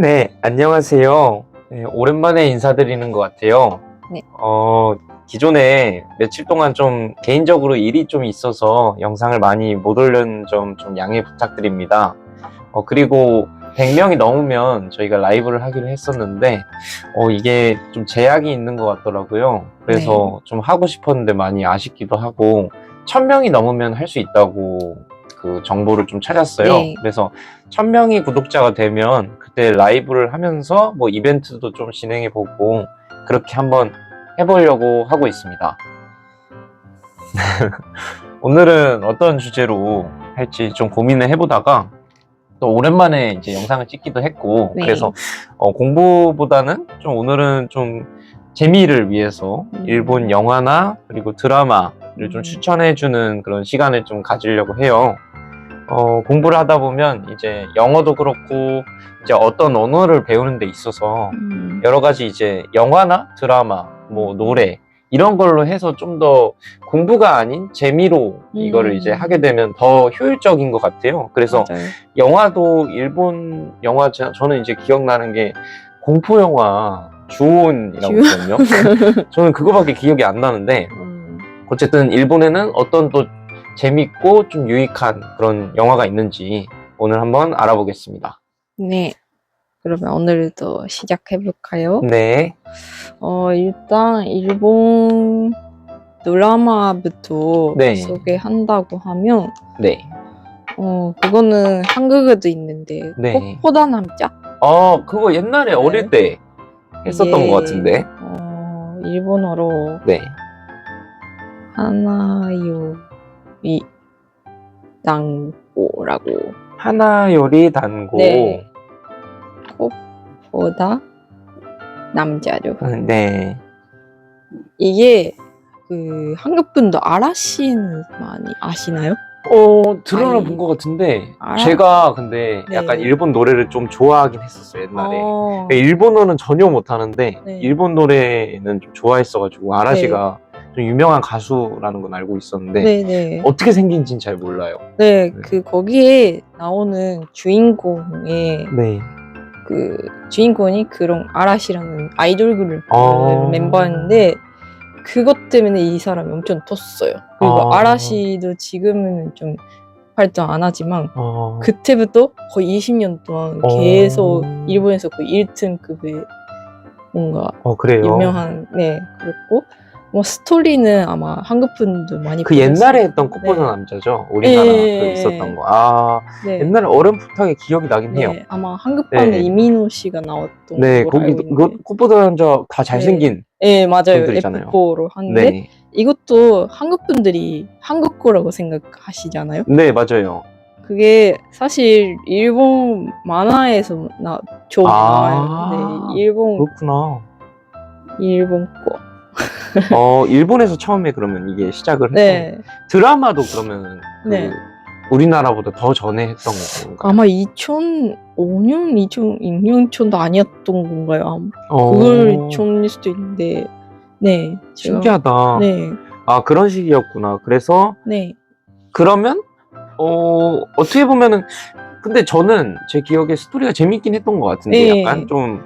네, 안녕하세요. 네, 오랜만에 인사드리는 것 같아요. 네. 어, 기존에 며칠 동안 좀 개인적으로 일이 좀 있어서 영상을 많이 못 올린 점 좀 양해 부탁드립니다. 어, 그리고 100명이 넘으면 저희가 라이브를 하기로 했었는데, 어, 이게 좀 제약이 있는 것 같더라고요. 그래서 좀 하고 싶었는데 많이 아쉽기도 하고, 1000명이 넘으면 할 수 있다고 그 정보를 좀 찾았어요. 네. 그래서 1000명이 구독자가 되면 그때 라이브를 하면서 뭐 이벤트도 좀 진행해 보고, 그렇게 한번 해보려고 하고 있습니다. 오늘은 어떤 주제로 할지 좀 고민을 해보다가 또 오랜만에 이제 영상을 찍기도 했고 네. 그래서 어, 공부보다는 좀 오늘은 좀 재미를 위해서 음. 일본 영화나 그리고 드라마를 좀 음. 추천해주는 그런 시간을 좀 가지려고 해요. 어, 공부를 하다 보면 이제 영어도 그렇고 이제 어떤 언어를 배우는 데 있어서 음. 여러 가지 이제 영화나 드라마, 뭐 노래 이런 걸로 해서 좀 더 공부가 아닌 재미로 이거를 음. 이제 하게 되면 더 효율적인 것 같아요. 그래서 맞아요. 영화도 일본 영화 저- 저는 이제 기억나는 게 공포 영화 주온이라고 주온. 있거든요. 저는 그거밖에 기억이 안 나는데 음. 어쨌든 일본에는 어떤 또 재밌고 좀 유익한 그런 영화가 있는지 오늘 한번 알아보겠습니다. 네. 그러면 오늘도 시작해볼까요? 네. 어, 일단 일본 드라마부터 네. 소개한다고 하면 네. 어, 그거는 한국에도 있는데 네. 꽃보다 남자? 어, 그거 옛날에 네. 어릴 때 했었던 이게, 것 같은데. 어, 일본어로 네. 하나요 이 당고라고 하나 요리 단고. 네. 꽃보다 남자죠. 음, 네. 이게 그 한국 분도 아라씨는 많이 아시나요? 어, 들어는 아니. 본것 같은데, 알아? 제가 근데 네. 약간 일본 노래를 좀 좋아하긴 했었어요, 옛날에. 어, 그러니까 일본어는 전혀 못하는데, 네. 일본 노래는 좀 좋아했어가지고, 아라시가 좀 유명한 가수라는 건 알고 있었는데, 네네. 어떻게 생긴지는 잘 몰라요. 네, 네. 그 거기에 나오는 주인공의 네. 그 주인공이 그런 아라시라는 아이돌 그룹 아. 멤버인데 그것 때문에 이 사람이 엄청 떴어요. 그리고 아. 아. 라시도 지금은 좀 활동 안 하지만 어, 그때부터 거의 20년 동안 어. 계속 일본에서 거의 1등급의 뭔가 어. 유명한 네 그렇고 뭐 스토리는 아마 한국 분도 많이 그 옛날에 했던. 꽃보다 남자죠? 우리나라 네. 그 있었던 거. 아, 네. 옛날에 어렴풋하게 기억이 나긴 해요. 네, 아마 한국판에 네. 이민호 씨가 나왔던 네, 거기, 그. 꽃보다 남자 다 잘생긴. 네, 맞아요. 분들이잖아요. F4로 하는데 네. 이것도 한국 분들이 한국 거라고 생각하시잖아요. 네, 맞아요. 그게 사실 일본 만화에서 나, 좀 아. 나와요. 네, 일본 그렇구나. 일본 거. 어, 일본에서 처음에 그러면 이게 시작을 했던 네, 드라마도 그러면 그 네. 우리나라보다 더 전에 했던 건가요? 아마 2005년, 2006년 전도 아니었던 건가요? 어, 그걸 전일 수도 있는데, 네, 제가 신기하다. 네, 아, 그런 식이었구나. 그래서 네, 그러면 어, 어떻게 보면은 근데 저는 제 기억에 스토리가 재밌긴 했던 것 같은데 네. 약간 좀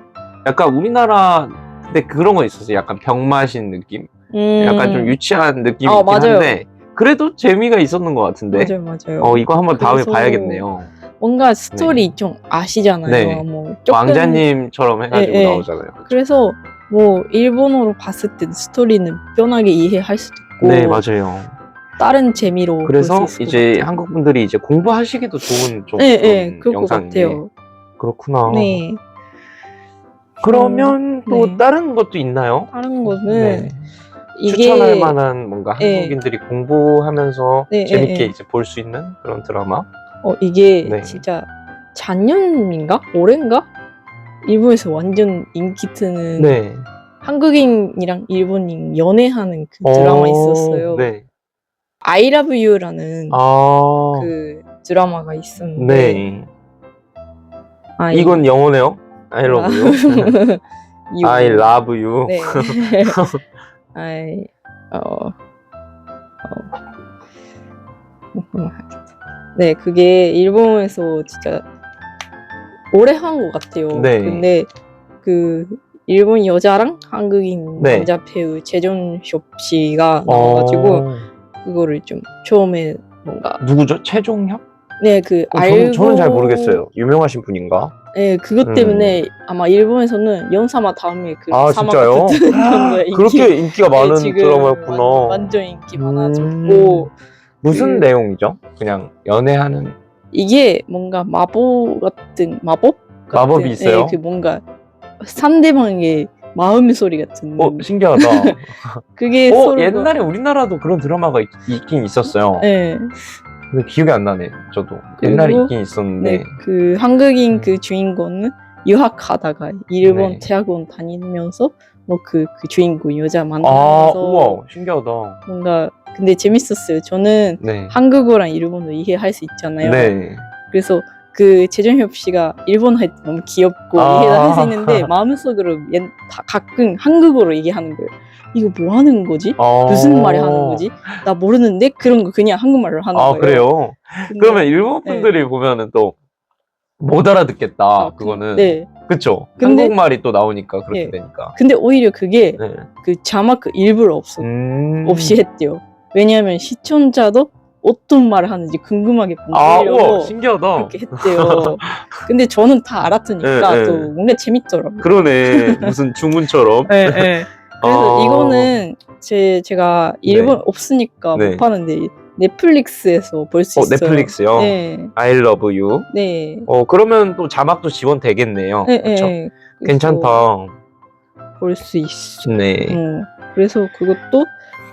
약간 우리나라 근데 그런 거 있었어요. 약간 병 마신 느낌? 음, 약간 좀 유치한 느낌이 어, 있긴 맞아요. 한데 그래도 재미가 있었는 것 같은데 맞아요, 맞아요. 어 이거 한번 다음에 그래서 봐야겠네요. 뭔가 스토리 좀 아시잖아요. 네. 뭐 조금 왕자님처럼 해가지고 네, 네. 나오잖아요. 그래서 뭐 일본어로 봤을 때 스토리는 편하게 이해할 수도 있고 네 맞아요. 다른 재미로 그래서 볼수 있을 것 이제 같아요. 한국 분들이 이제 공부하시기도 좋은 좀 네, 그런 네, 그럴 것 같아요. 그렇구나. 네, 그러면 또 네. 다른 것도 있나요? 다른 거는 네. 이게 추천할 만한 뭔가 네. 한국인들이 공부하면서 네, 재밌게 네, 네. 이제 볼 수 있는 그런 드라마? 어 이게 네. 진짜 작년인가 올해인가 일본에서 완전 인기 트는 네. 한국인이랑 일본인 연애하는 그 드라마 어, 있었어요. 네. I Love You라는 아, 그 드라마가 있었는데 네. 아, 이건 영어네요. I love you. you. I love you. 네. I 어, 어. 네, 그게 일본에서 진짜 오래 한 것 같아요. 네. 근데 그 일본 여자랑 한국인 네. 남자 배우 재존쇼 씨가 나와가지고 어, 그거를 좀 처음에 뭔가 누구죠? 최종혁? 네 그 어, 알고 저는, 저는 잘 모르겠어요. 유명하신 분인가? 네 그것 음. 때문에 아마 일본에서는 연사마 다음에 그 아 사마가 진짜요? 정도의 인기 그렇게 인기가 네, 많은 지금 드라마였구나. 완- 완전 인기 음. 많아졌고 무슨 그- 내용이죠? 그냥 연애하는 이게 뭔가 마법 같은 마법? 같은, 마법이 있어요? 네, 그 뭔가 상대방의 마음의 소리 같은 어 신기하다. 그게 어 서로가 옛날에 우리나라도 그런 드라마가 있, 긴 있었어요. 네, 근데 기억이 안 나네. 저도 옛날에 그리고- 있긴 있었는데. 네, 그 한국인 음. 그 주인공은 유학하다가 일본 네. 대학원 다니면서 뭐 그 그 주인공 여자 아 만나면서 우와 신기하다. 뭔가 근데 재밌었어요. 저는 네. 한국어랑 일본어 이해할 수 있잖아요. 네. 그래서 그 재정협 씨가 일본 할때 너무 귀엽고 아. 이해할 수 있는데 마음속으로 옛- 다- 가끔 한국어로 얘기하는 거예요. 이거 뭐 하는 거지? 어... 무슨 말이 하는 거지? 나 모르는데 그런 거 그냥 한국말로 하는 아 거예요. 그래요? 근데- 그러면 일본 분들이 보면은 또 못 알아듣겠다. 아, 그- 그거는 네. 그쵸? 근데- 한국말이 또 나오니까 그렇게 네. 되니까. 근데 오히려 그게 네. 그 자막 일부러 없어 음... 없이 했대요. 왜냐하면 시청자도 어떤 말을 하는지 궁금하게 아 만들려고 우와 신기하다. 그렇게 했대요. 근데 저는 다 알았으니까 네, 네. 또 뭔가 재밌더라고요. 그러네 무슨 주문처럼. 네, 네. 그래서 아. 이거는 제 제가 일본 없으니까 네. 못 파는데 넷플릭스에서 볼 수 어 있어요. 넷플릭스요. 네, I love you. 네, 어 그러면 또 자막도 지원 되겠네요. 네, 그쵸? 네. 괜찮다. 볼 수 있어. 네. 어, 그래서 그것도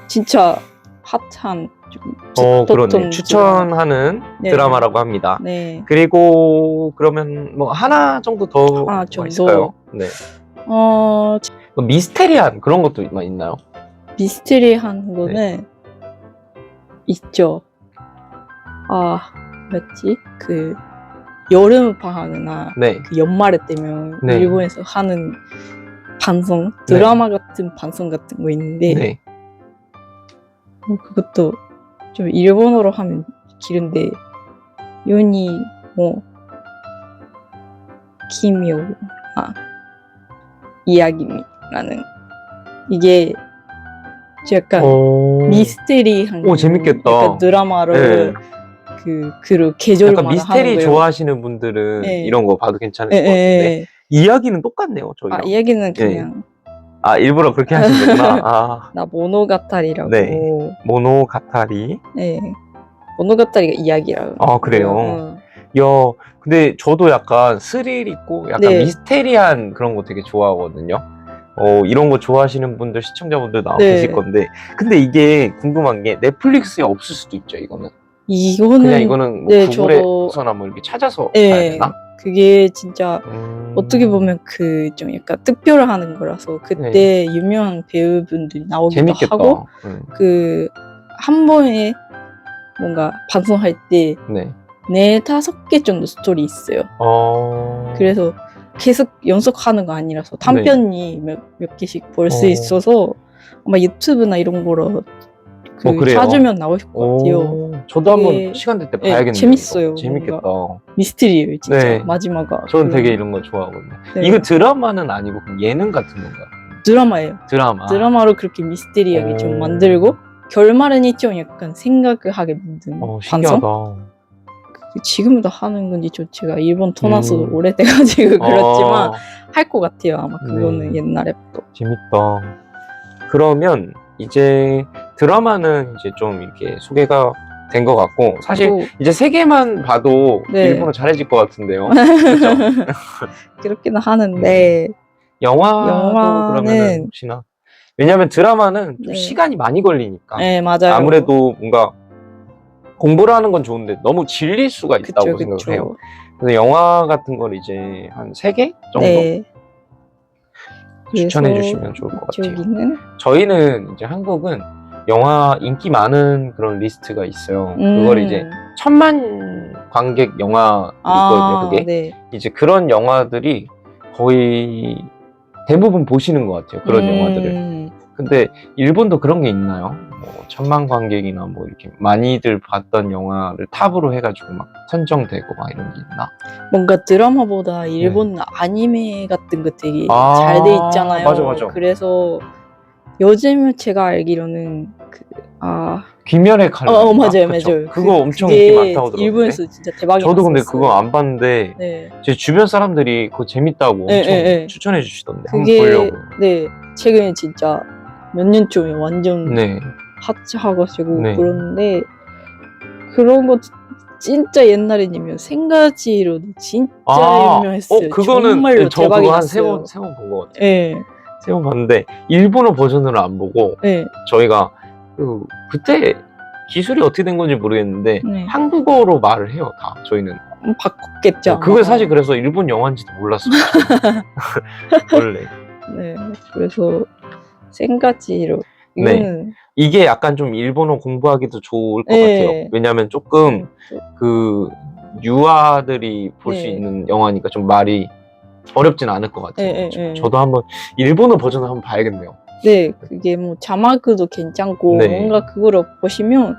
진짜 핫한 좀 어 그러네. 추천하는 네. 드라마라고 합니다. 네. 그리고 그러면 뭐 하나 정도 더 하나 뭐가 정도. 있을까요? 네. 어뭐 미스테리한 그런 것도 막 있나요? 미스테리한 거는 있죠. 아 뭐였지? 그 여름 방학이나 네. 그 연말에 되면 네. 일본에서 하는 방송 드라마 같은 방송 같은 거 있는데 네. 뭐 그것도 좀 일본어로 하면 길은데 요니 뭐 키미오 아 이야기 라는 이게 약간 어... 미스테리한 오, 재밌겠다. 약간 드라마로 네. 그 그로 계절마다 약간 미스테리. 좋아하시는 분들은 네. 이런 거 봐도 괜찮을 예, 것 같은데 예, 예. 이야기는 똑같네요 저희랑 아 이야기는 네. 그냥 아 일부러 그렇게 하신 거구나 아 나 모노가타리라고 네. 모노가타리 네. 모노가타리가 이야기라고 아 그래요 어. 야 근데 저도 약간 스릴 있고 약간 네. 미스테리한 그런 거 되게 좋아하거든요 어 이런 거 좋아하시는 분들 시청자분들 나와 네. 계실 건데 근데 이게 궁금한 게 넷플릭스에 없을 수도 있죠 이거는 이거는 그냥 이거는 뭐 네, 구글에서나 뭐 이렇게 찾아서 봐야 네, 되나 그게 진짜 음. 어떻게 보면 그 좀 약간 특별하는 거라서 그때 유명한 배우분들이 나오기도 네. 재밌겠다 하고 음. 그한 번에 뭔가 방송할 때네 네 다섯 개 정도 스토리 있어요. 어... 그래서 계속 연속하는 거 아니라서 단편이 몇, 몇 개씩 볼수 네. 어. 있어서 아마 유튜브나 이런 거로 그 어, 그래요? 찾으면 나오실 것 같아요. 오, 저도 한번 되게- 시간 될때 네, 봐야겠네요. 재밌어요, 이거. 재밌겠다. 미스테리예요, 진짜 네. 마지막가. 저는 그- 되게 이런 거 좋아하거든요. 네. 이거 드라마는 아니고 그냥 예능 같은 건가요? 드라마예요. 드라마. 드라마로 그렇게 미스테리하게 오. 좀 만들고 결말은 좀 약간 생각을 하게 만든 어. 신기하다. 그 지금도 하는 건지 저 제가 일본 토나서 음. 오래돼가지고 그렇지만 어, 할것 같아요. 아마 그거는 네. 옛날에부터. 재밌다. 그러면 이제 드라마는 이제 좀 이렇게 소개가 된 것 같고 사실 그리고 이제 세 개만 봐도 네. 일본어 잘해질 것 같은데요. 그렇죠? 그렇게는 하는데 영화도 영화는- 그러면 혹시나 왜냐하면 드라마는 좀 네. 시간이 많이 걸리니까 네 맞아요. 아무래도 뭔가 공부를 하는 건 좋은데 너무 질릴 수가 있다고 그쵸 생각을 그쵸. 해요. 그래서 영화 같은 걸 이제 한 세 개 정도 네. 추천해 주시면 좋을 것 같아요. 저기는 저희는 이제 한국은 영화 인기 많은 그런 리스트가 있어요. 음. 그걸 이제 천만 관객 영화 아, 있거든요. 그게 네. 이제 그런 영화들이 거의 대부분 보시는 것 같아요. 그런 음. 영화들을. 근데 일본도 그런 게 있나요? 뭐 천만 관객이나 뭐 이렇게 많이들 봤던 영화를 탑으로 해가지고 막 선정되고 막 이런 게 있나? 뭔가 드라마보다 일본 아니메 같은 거 되게 네. 아, 잘 돼 있잖아요. 맞아, 맞아. 그래서 요즘 제가 알기로는 그, 아, 귀멸의 칼날. 어, 어, 맞아요, 맞아요. 그거 그- 엄청 그게 인기 많다고 들었는데. 일본에서 진짜 대박이 저도 근데 났었어요. 그거 안 봤는데 네. 제 주변 사람들이 그거 재밌다고 네, 엄청 네, 네. 추천해 주시던데 그게 보려고. 네 최근에 진짜 몇년 전에 완전 네. 핫해가지고 네. 그런데 그런 거 진짜 옛날이면 생가지로도 진짜 아, 유명했어요. 어 그거는 정말로 저 대박이 그거 한세 났어요. 번세 번 본 것 같아요. 네, 세번 봤는데 일본어 버전으로 안 보고 네, 저희가 그 그때 기술이 어떻게 된 건지 모르겠는데 네. 한국어로 말을 해요 다 저희는. 음, 바꿨겠죠. 그걸 아마. 사실 그래서 일본 영화인지도 몰랐어요. 원래 네, 그래서 생가지로 네. 이거는 이게 약간 좀 일본어 공부하기도 좋을 것 네. 같아요. 왜냐하면 조금 그 유아들이 볼 수 네. 있는 영화니까 좀 말이 어렵진 않을 것 같아요. 네, 네, 네. 저 도 한번 일본어 버전을 한번 봐야겠네요. 네, 그게 뭐 자막도 괜찮고 네. 뭔가 그거를 보시면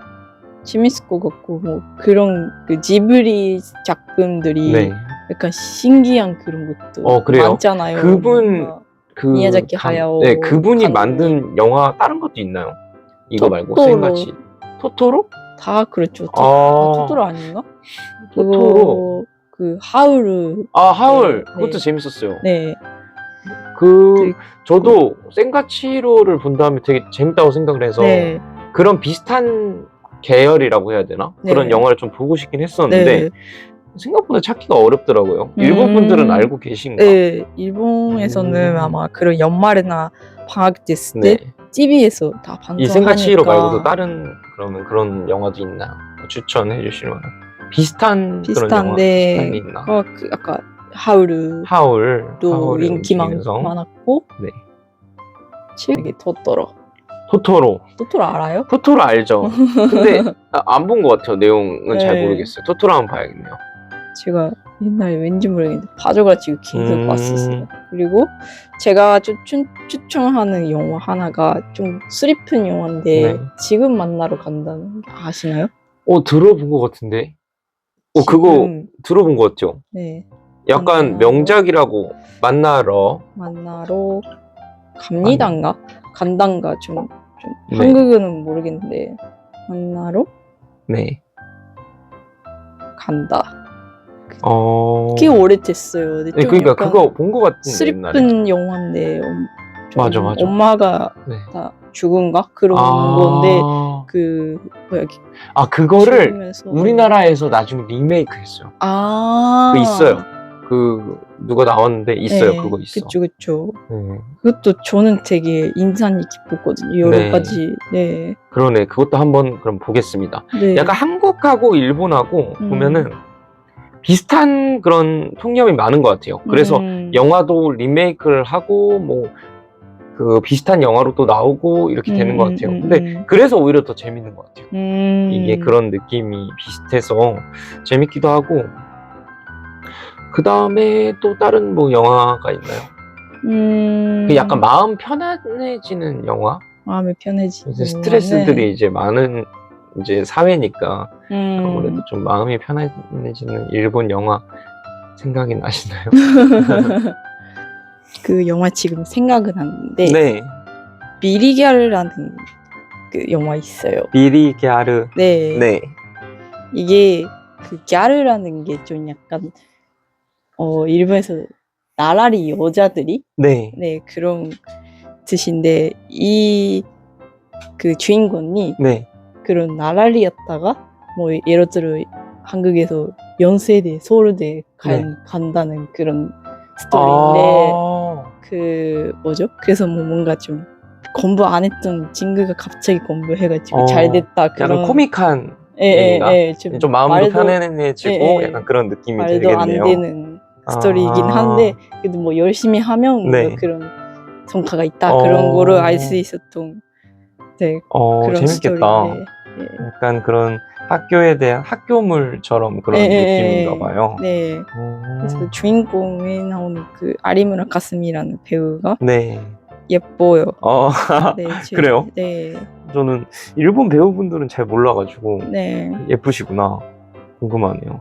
재밌을 것 같고 뭐 그런 그 지브리 작품들이 네. 약간 신기한 그런 것도 어, 그래요? 많잖아요. 그분 뭔가. 그 미야자키 감- 하야오 네, 그분이 감독님. 만든 영화 다른 것도 있나요? 이거 말고 토토로. 생같이 토토로? 다 그렇죠. 토, 아, 아, 토토로 아닌가? 토토로. 그거 그 하우르 아 하울 네, 그것도 네. 재밌었어요. 네, 그 그- 저도 생가치로를 본 다음에 되게 재밌다고 생각을 해서 네, 그런 비슷한 계열이라고 해야 되나? 네. 그런 영화를 좀 보고 싶긴 했었는데 네, 생각보다 찾기가 어렵더라고요. 일본 음. 분들은 알고 계신가? 네, 일본에서는 음. 아마 그런 연말이나 방학 됐을 때 네. TV에서 다이 방송하니까 생가치로 말고도 다른 그러면 그런 영화도 있나요? 추천해 주실 만한 비슷한, 그런 영화 비슷한 게 있나? 어, 그 아까 하우르도 하울 인기 많, 많았고 네. 이게 토토로 토토로 토토로 알아요? 토토로 알죠? 근데 안 본 것 같아요. 내용은 잘 네. 모르겠어요. 토토로 한번 봐야겠네요. 제가 옛날에 왠지 모르겠는데 빠져가지고 계속 음. 봤었어요. 그리고 제가 추천, 추천하는 영화 하나가 좀 슬리픈 영화인데 네. 지금 만나러 간다는 거 아시나요? 어 들어본 것 같은데. 어 그거 지금, 들어본 것 같죠? 네 약간 만나러- 명작이라고 만나러 만나러 갑니다인가 간단가 좀, 좀 네. 한국어는 모르겠는데 만나러 네. 간다. 어. 꽤 오래됐어요. 근데 네, 좀 그러니까 약간 그거 본것 같은데 옛날에. 슬픈 영화인데 엄- 좀 맞아, 맞아. 엄마가 네. 다 죽은가 그런 아. 건데 그 뭐야 아 그거를 죽으면서- 우리나라에서 나중에 리메이크했어요. 아그 있어요. 그 누가 나왔는데 있어요. 네, 그거 있어. 그쵸 그쵸. 네. 그것도 저는 되게 인상이 깊었거든요. 여러 네. 가지. 네. 그러네. 그것도 한번 그럼 보겠습니다. 네. 약간 한국하고 일본하고 음. 보면은 비슷한 그런 통념이 많은 것 같아요. 그래서 음, 영화도 리메이크를 하고 뭐 그 비슷한 영화로 또 나오고 이렇게 되는 음, 것 같아요. 음, 근데 음. 그래서 오히려 더 재밌는 것 같아요. 음. 이게 그런 느낌이 비슷해서 재밌기도 하고 그 다음에 또 다른 뭐 영화가 있나요? 음. 그 약간 마음 편안해지는 영화? 마음이 편해지. 요새 스트레스들이 이제 많은 이제 사회니까 음. 아무래도 좀 마음이 편안해지는 일본 영화 생각이 나시나요? 그 영화 지금 생각은 나는데 네. 비리갸르라는 그 영화 있어요. 비리 갸르. 네. 네. 이게 그 갸르라는 게 좀 약간 어 일본에서 나라리 여자들이 네. 네 그런 뜻인데 이 그 주인공이 네. 그런 나라리였다가 뭐 예를 들어 한국에서 연세대 서울대 간, 네. 간다는 그런 스토리인데 아. 그 뭐죠? 그래서 뭐 뭔가 좀 공부 안 했던 친구가 갑자기 공부해가지고 어, 잘 됐다 그런 약간 코믹한 예, 예? 예, 좀, 좀 마음도 말도, 편안해지고 예, 예. 약간 그런 느낌이 말도 안 들겠네요. 되는 스토리이긴 아. 한데 그래도 뭐 열심히 하면 네. 뭐 그런 성과가 있다 어. 그런 거를 알 수 있었던 네, 어, 그런 재밌겠다. 스토리인데 예. 약간 그런 학교에 대한 학교물처럼 그런 예, 예, 느낌인가 예. 봐요. 네. 음. 그래서 주인공에 나오는 그 아리무라 가스미라는 배우가 네. 예뻐요. 어, 네, 제- 그래요? 네, 저는 일본 배우분들은 잘 몰라가지고 네. 예쁘시구나. 궁금하네요.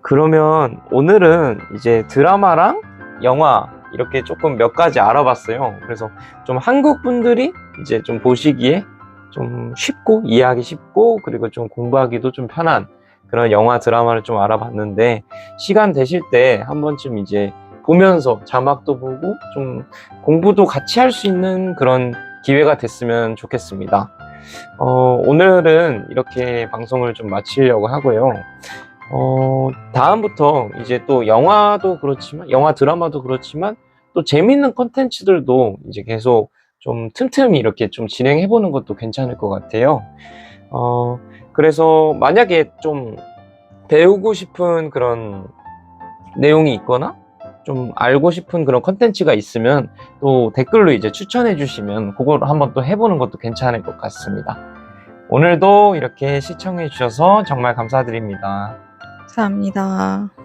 그러면 오늘은 이제 드라마랑 영화 이렇게 조금 몇 가지 알아봤어요. 그래서 좀 한국 분들이 이제 좀 보시기에 좀 쉽고 이해하기 쉽고 그리고 좀 공부하기도 좀 편한 그런 영화 드라마를 좀 알아봤는데 시간 되실 때 한 번쯤 이제 보면서 자막도 보고 좀 공부도 같이 할 수 있는 그런 기회가 됐으면 좋겠습니다. 어, 오늘은 이렇게 방송을 좀 마치려고 하고요. 어, 다음부터 이제 또 영화도 그렇지만, 영화 드라마도 그렇지만, 또 재밌는 컨텐츠들도 이제 계속 좀 틈틈이 이렇게 좀 진행해 보는 것도 괜찮을 것 같아요. 어, 그래서 만약에 좀 배우고 싶은 그런 내용이 있거나, 좀 알고 싶은 그런 컨텐츠가 있으면 또 댓글로 이제 추천해 주시면 그걸 한번 또 해보는 것도 괜찮을 것 같습니다. 오늘도 이렇게 시청해 주셔서 정말 감사드립니다. 감사합니다.